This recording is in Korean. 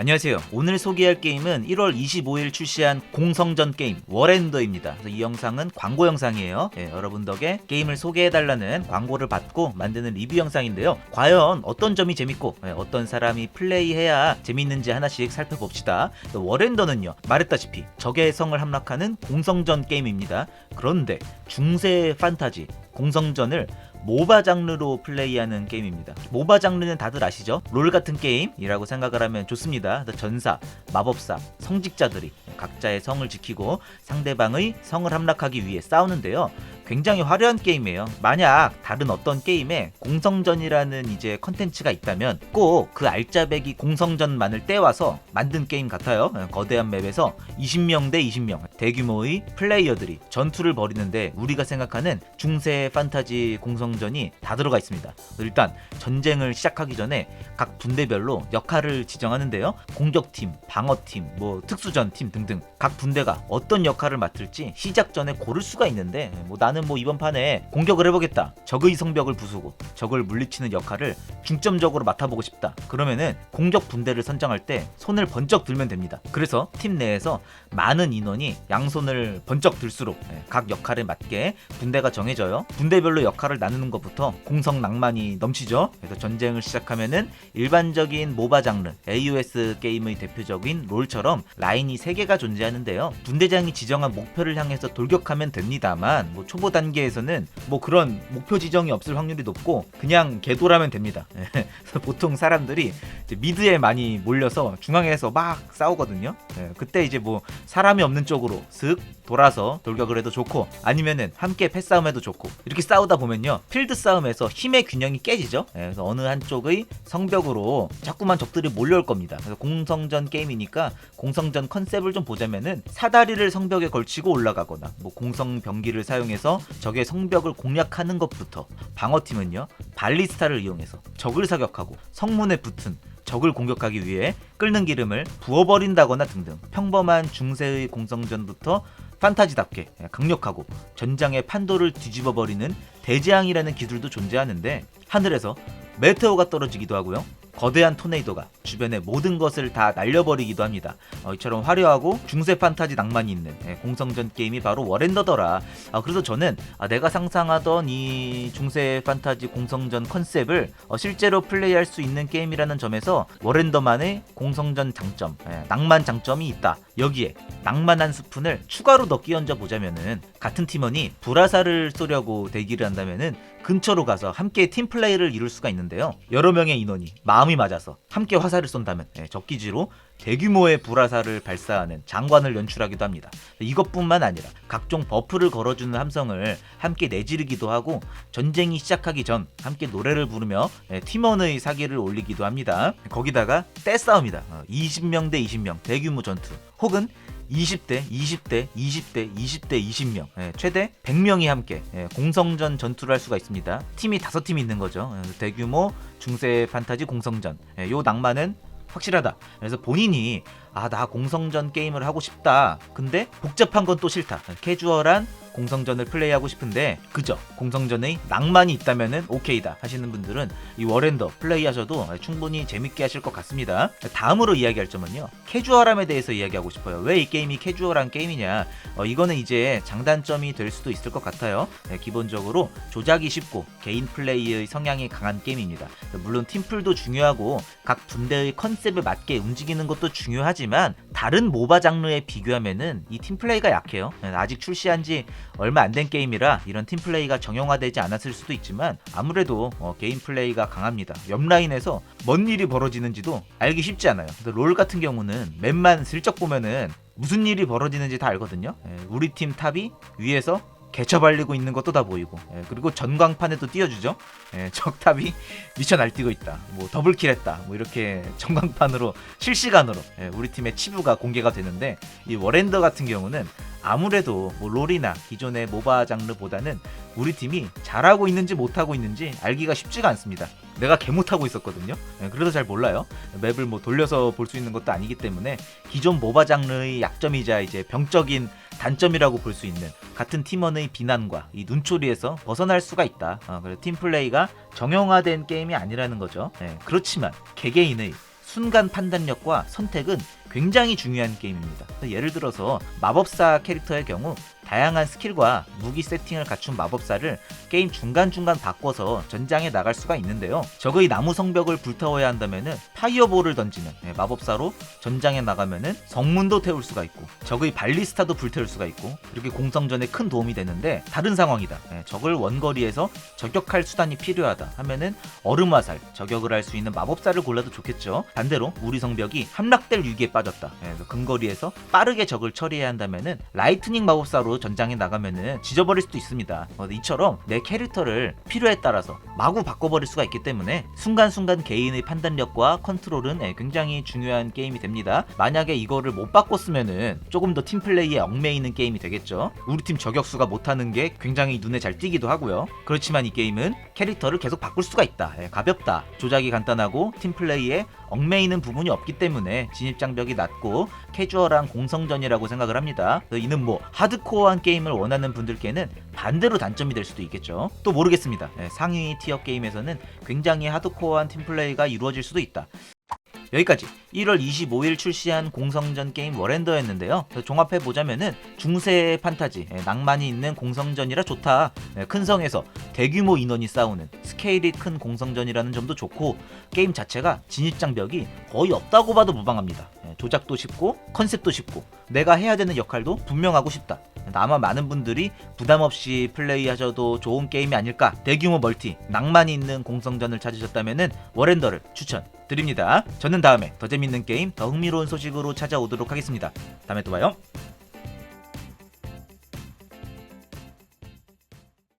안녕하세요. 오늘 소개할 게임은 1월 25일 출시한 공성전 게임 워렌더입니다. 그래서 이 영상은 광고 영상이에요. 예, 여러분 덕에 게임을 소개해달라는 광고를 받고 만드는 리뷰 영상인데요. 과연 어떤 점이 재밌고 예, 어떤 사람이 플레이해야 재밌는지 하나씩 살펴봅시다. 또 워렌더는요. 말했다시피 적의 성을 함락하는 공성전 게임입니다. 그런데 중세 판타지 공성전을 모바 장르로 플레이하는 게임입니다. 모바 장르는 다들 아시죠? 롤 같은 게임이라고 생각을 하면 좋습니다. 전사, 마법사, 성직자들이 각자의 성을 지키고 상대방의 성을 함락하기 위해 싸우는데요. 굉장히 화려한 게임이에요. 만약 다른 어떤 게임에 공성전이라는 이제 컨텐츠가 있다면 꼭 그 알짜배기 공성전만을 떼와서 만든 게임 같아요. 거대한 맵에서 20명 대 20명 대규모의 플레이어들이 전투를 벌이는데 우리가 생각하는 중세 판타지 공성전이 다 들어가 있습니다. 일단 전쟁을 시작하기 전에 각 분대별로 역할을 지정하는데요. 공격팀, 방어팀, 뭐 특수전팀 등등 각 분대가 어떤 역할을 맡을지 시작 전에 고를 수가 있는데 뭐 나는 뭐 이번 판에 공격을 해보겠다. 적의 성벽을 부수고 적을 물리치는 역할을 중점적으로 맡아보고 싶다. 그러면은 공격 분대를 선정할 때 손을 번쩍 들면 됩니다. 그래서 팀 내에서 많은 인원이 양손을 번쩍 들수록 예, 각 역할에 맞게 분대가 정해져요. 분대별로 역할을 나누는 것부터 공성 낭만이 넘치죠. 그래서 전쟁을 시작하면은 일반적인 모바 장르 AOS 게임의 대표적인 롤처럼 라인이 3개가 존재하는데요. 분대장이 지정한 목표를 향해서 돌격하면 됩니다만 뭐 초보 단계에서는 뭐 그런 목표 지정이 없을 확률이 높고 그냥 개돌하면 됩니다. 보통 사람들이 미드에 많이 몰려서 중앙에서 막 싸우거든요. 예, 그때 이제 뭐 사람이 없는 쪽으로 슥 돌아서 돌격을 해도 좋고 아니면은 함께 패싸움 해도 좋고 이렇게 싸우다 보면요 필드 싸움에서 힘의 균형이 깨지죠. 예, 그래서 어느 한쪽의 성벽으로 자꾸만 적들이 몰려올 겁니다. 그래서 공성전 게임이니까 공성전 컨셉을 좀 보자면은 사다리를 성벽에 걸치고 올라가거나 뭐 공성 병기를 사용해서 적의 성벽을 공략하는 것부터 방어팀은요 발리스타를 이용해서 적을 사격하고 성문에 붙은 적을 공격하기 위해 끓는 기름을 부어버린다거나 등등 평범한 중세의 공성전부터 판타지답게 강력하고 전장의 판도를 뒤집어 버리는 대재앙이라는 기술도 존재하는데 하늘에서 메테오가 떨어지기도 하고요. 거대한 토네이도가 주변의 모든 것을 다 날려버리기도 합니다. 어, 이처럼 화려하고 중세 판타지 낭만이 있는 예, 공성전 게임이 바로 워렌더더라. 아, 그래서 저는 아, 내가 상상하던 이 중세 판타지 공성전 컨셉을 어, 실제로 플레이할 수 있는 게임이라는 점에서 워렌더만의 공성전 장점, 예, 낭만 장점이 있다. 여기에 낭만 한 스푼을 추가로 더 끼얹어 보자면은 같은 팀원이 불화살을 쏘려고 대기를 한다면은 근처로 가서 함께 팀 플레이를 이룰 수가 있는데요. 여러 명의 인원이 마음이 맞아서 함께 화살을 쏜다면 예, 적기지로 대규모의 불화살을 발사하는 장관을 연출하기도 합니다. 이것뿐만 아니라 각종 버프를 걸어주는 함성을 함께 내지르기도 하고 전쟁이 시작하기 전 함께 노래를 부르며 예, 팀원의 사기를 올리기도 합니다. 거기다가 떼싸움이다. 20명 대 20명 대규모 전투 혹은 20대, 20대, 20대, 20대, 20명, 예, 최대 100명이 함께 예, 공성전 전투를 할 수가 있습니다. 팀이 다섯 팀이 있는 거죠. 예, 대규모 중세 판타지 공성전. 예, 요 낭만은 확실하다. 그래서 본인이 아 나 공성전 게임을 하고 싶다. 근데 복잡한 건 또 싫다. 캐주얼한 공성전을 플레이하고 싶은데 그죠? 공성전의 낭만이 있다면은 오케이다 하시는 분들은 이 워렌더 플레이하셔도 충분히 재밌게 하실 것 같습니다. 다음으로 이야기할 점은요. 캐주얼함에 대해서 이야기하고 싶어요. 왜 이 게임이 캐주얼한 게임이냐? 어, 이거는 이제 장단점이 될 수도 있을 것 같아요. 네, 기본적으로 조작이 쉽고 개인 플레이의 성향이 강한 게임입니다. 물론 팀플도 중요하고 각 분대의 컨셉에 맞게 움직이는 것도 중요하지만 다른 모바 장르에 비교하면은 이 팀플레이가 약해요. 네, 아직 출시한 지 얼마 안 된 게임이라 이런 팀플레이가 정형화되지 않았을 수도 있지만 아무래도 어, 개인 플레이가 강합니다. 옆 라인에서 뭔 일이 벌어지는지도 알기 쉽지 않아요. 근데 롤 같은 경우는 맵만 슬쩍 보면은 무슨 일이 벌어지는지 다 알거든요. 예, 우리 팀 탑이 위에서 개처 발리고 있는 것도 다 보이고 예, 그리고 전광판에도 띄워주죠 예, 적탑이 미쳐 날뛰고 있다 뭐 더블킬 했다 뭐 이렇게 전광판으로 실시간으로 예, 우리 팀의 치부가 공개가 되는데 이 워렌더 같은 경우는 아무래도 뭐 롤이나 기존의 모바 장르보다는 우리 팀이 잘하고 있는지 못하고 있는지 알기가 쉽지가 않습니다 내가 개 못하고 있었거든요 예, 그래서 잘 몰라요 맵을 뭐 돌려서 볼 수 있는 것도 아니기 때문에 기존 모바 장르의 약점이자 이제 병적인 단점이라고 볼 수 있는 같은 팀원의 비난과 이 눈초리에서 벗어날 수가 있다. 어, 그래서 팀 플레이가 정형화된 게임이 아니라는 거죠. 예, 그렇지만 개개인의 순간 판단력과 선택은 굉장히 중요한 게임입니다. 예를 들어서 마법사 캐릭터의 경우 다양한 스킬과 무기 세팅을 갖춘 마법사를 게임 중간중간 바꿔서 전장에 나갈 수가 있는데요. 적의 나무 성벽을 불태워야 한다면은 파이어볼을 던지는 네, 마법사로 전장에 나가면은 성문도 태울 수가 있고 적의 발리스타도 불태울 수가 있고 이렇게 공성전에 큰 도움이 되는데 다른 상황이다. 네, 적을 원거리에서 저격할 수단이 필요하다 하면은 얼음 화살 저격을 할 수 있는 마법사를 골라도 좋겠죠. 반대로 우리 성벽이 함락될 위기에 빠졌다. 네, 근거리에서 빠르게 적을 처리해야 한다면은 라이트닝 마법사로 전장에 나가면은 지져버릴 수도 있습니다. 어, 이처럼 내 캐릭터를 필요에 따라서 마구 바꿔버릴 수가 있기 때문에 순간순간 개인의 판단력과 컨트롤은 예, 굉장히 중요한 게임이 됩니다. 만약에 이거를 못 바꿨으면은 조금 더 팀플레이에 얽매이는 게임이 되겠죠. 우리 팀 저격수가 못하는 게 굉장히 눈에 잘 띄기도 하고요. 그렇지만 이 게임은 캐릭터를 계속 바꿀 수가 있다. 예, 가볍다. 조작이 간단하고 팀플레이에 얽매이는 부분이 없기 때문에 진입장벽이 낮고 캐주얼한 공성전이라고 생각을 합니다. 그래서 이는 뭐 하드코어한 게임을 원하는 분들께는 반대로 단점이 될 수도 있겠죠. 또 모르겠습니다. 예, 상위 티어 게임에서는 굉장히 하드코어한 팀플레이가 이루어질 수도 있다. 여기까지 1월 25일 출시한 공성전 게임 워렌더였는데요. 종합해 보자면은 중세 판타지, 예, 낭만이 있는 공성전이라 좋다. 예, 큰 성에서 대규모 인원이 싸우는 스케일이 큰 공성전이라는 점도 좋고 게임 자체가 진입장벽이 거의 없다고 봐도 무방합니다. 예, 조작도 쉽고 컨셉도 쉽고 내가 해야 되는 역할도 분명하고 싶다. 아마 많은 분들이 부담 없이 플레이하셔도 좋은 게임이 아닐까. 대규모 멀티, 낭만이 있는 공성전을 찾으셨다면은 워렌더를 추천 드립니다. 저는 다음에 더 재밌는 게임, 더 흥미로운 소식으로 찾아오도록 하겠습니다. 다음에 또 봐요.